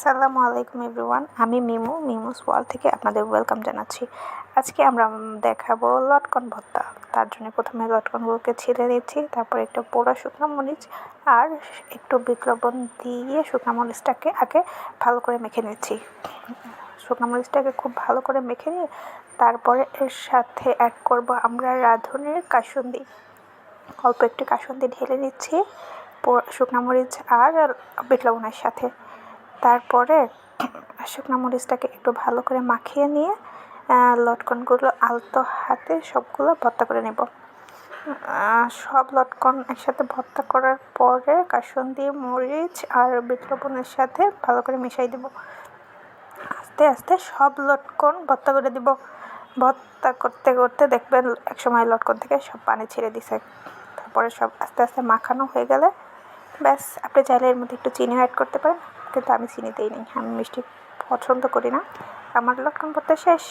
আসসালামু আলাইকুম এভরিওয়ান, আমি মিমু, মিমুস ওয়াল থেকে আপনাদের ওয়েলকাম জানাচ্ছি। আজকে আমরা দেখাবো লটকন ভর্তা। তার জন্য প্রথমে লটকনগুলোকে ছিঁড়ে নিচ্ছি তারপর একটু পোড়া শুকনো মরিচ আর একটু বিট লবণ দিয়ে শুকনো মরিচটাকে আগে ভালো করে মেখে নিচ্ছি। শুকনো মরিচটাকে খুব ভালো করে মেখে নিয়ে তারপরে এর সাথে অ্যাড করব আমরা রাঁধুনির কাসুন্দি। অল্প একটু কাসুন্দি ঢেলে নিচ্ছি শুকনো মরিচ আর বিট লবণের সাথে। তারপরে শুকনো মরিচটাকে একটু ভালো করে মাখিয়ে নিয়ে লটকনগুলো আলতো হাতে সবগুলো ভর্তা করে নেব। সব লটকন একসাথে ভর্তা করার পরে কাসুন্দি মরিচ আর বিট সাথে ভালো করে মিশাই দেব। আস্তে আস্তে সব লটকন ভর্তা করে দিব। ভর্তা করতে করতে দেখবেন একসময় লটকন থেকে সব পানি ছেড়ে দিছে। তারপরে সব আস্তে আস্তে মাখানো হয়ে গেলে ব্যাস, আপনি চাইলে এর মধ্যে একটু চিনি অ্যাড করতে পারেন। কিন্তু আমি চিনি দিই নি আমি মিষ্টি পছন্দ করি না। আমার লটকন ভর্তা শেষ।